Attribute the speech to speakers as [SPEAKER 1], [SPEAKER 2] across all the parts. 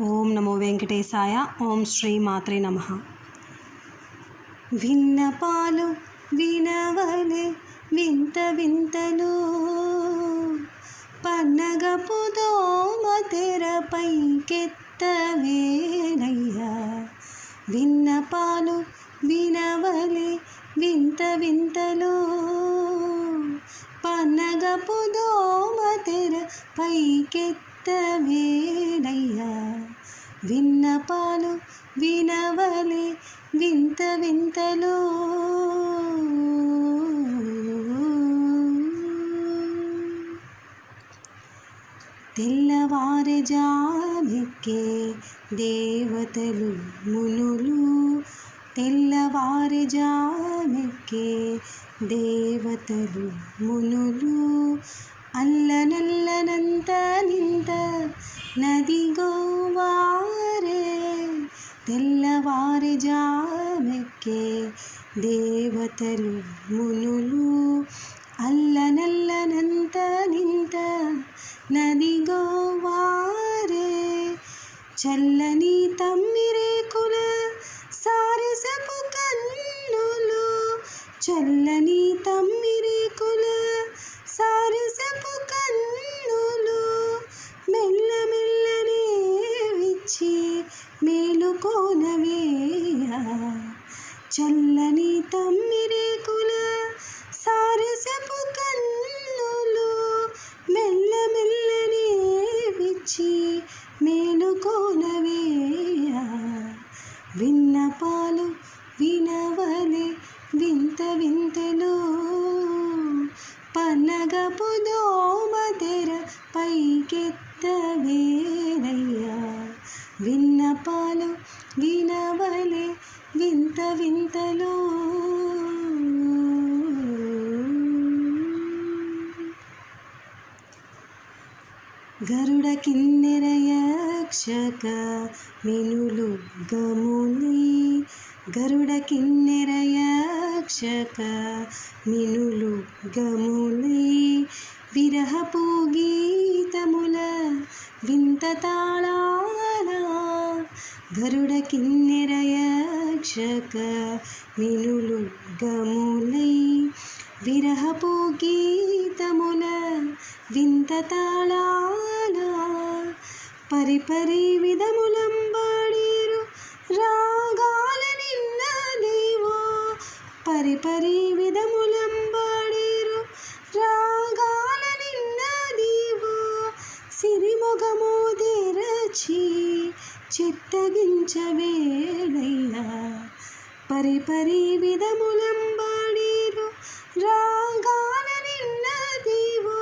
[SPEAKER 1] ఓం నమో వెంకటేశాయ ఓం శ్రీ మాత్రే నమ. విన్నపాలు వినవలే వింత వింతలు. పన్నగపు దోమ తెరపైకెత్తవేనయ్యా విన్నపాలు వినవలే వింత వింతలు. పన్నగపు దోమ తెర పైకెత్తవేనయ్యా విన్నపాలు వినవలే వింత వింతలు. తెల్లవారుజామెక్కే దేవతలు మునులు. తెల్లవారుజామెక్కే దేవతలు మునులు. అల్లనల్లనంత నింత నదిగోవారే తెల్లవారుజామెక్కే దేవతలు మునులు. అల్లనల్లనంత నింత నదిగోవారే చల్లని తమ్మిరేకుల సారసపు కన్నులు చల్లని చల్లని తమ్మిరేకుల సారసపు కన్నులు మెల్లమెల్లనే విచ్చి మేలుకోనవేయా విన్నపాలు వినవలే వింత వింతలు. పన్నగపు దోమతెర పైకెత్తవేనయ్యా విన్నపాలు వినవలే వింత వింతలు. గరుడ కిన్నెరయక్షక మినులు గముని. గరుడ కిన్నెరయక్షక మినులు గముని. విరహపు గీతముల వింత తాళా గరుడ కిన్నెరయక్షక మినులు గములై విరహపు గీతముల వింత తాళాల పరిపరి విధములంబాడేరు రాగాల నిన్న దేవో పరిపరి విధములంబాడేరు సిరిమొగము తెరచి చిత్తగించవేళయ్యా పరిపరి విధములంబాడీరు రాగాల నిన్నదివో దేవో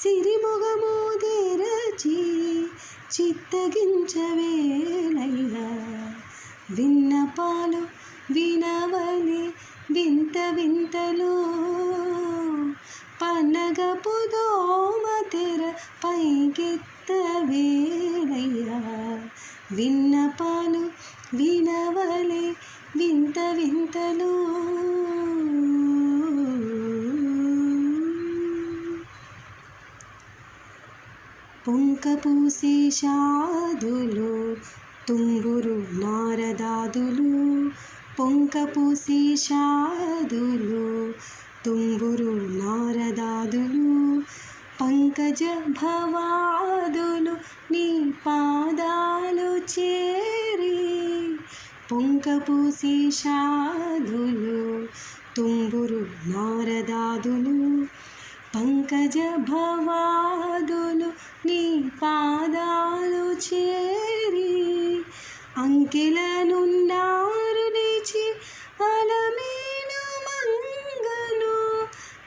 [SPEAKER 1] సిరిమొగము తెరచి చిత్తగించవేళయ్యా విన్నపాలు వినవని వింత వింతలో పన్నగపు తెర పైకెత్తవేళయ్యా విన్నపాలు వినవలే వింత వింతలు. పొంక పూసే షాదులు తుంగురు నారదాదులు. పొంక పూసే షాదులు తుంగురు నారదాదులు. పంకజ భవాదులు నీ పాదాలు చేరి పొంక పూసే తుంబురు నారదాదులు. పంకజ భవాదులు నీ పాదాలు చేరి అంకెలనున్నారు లేచి అలమేను మంగను.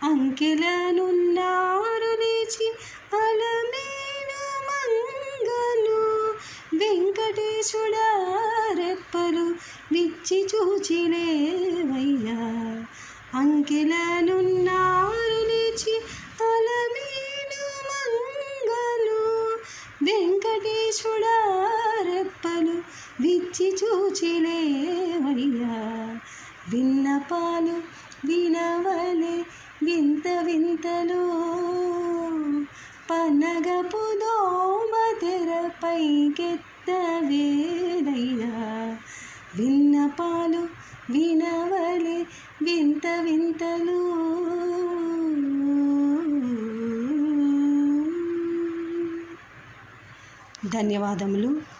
[SPEAKER 1] అంకెలనున్నారు లేచి మంగలు వెంకటేశుడా రెప్పలు విచ్చి చూచినేవయ్యా. అంకెలనున్నారు లేచి మంగలు వెంకటేశుడా రెప్పలు విచ్చి చూచినేవయ్యా. విన్నపాలు వినవలే వింత వింతలు పనగపు దోమ తెరపైకెత్త విన్నపాలు వినవలే వింత వింతలు. ధన్యవాదములు.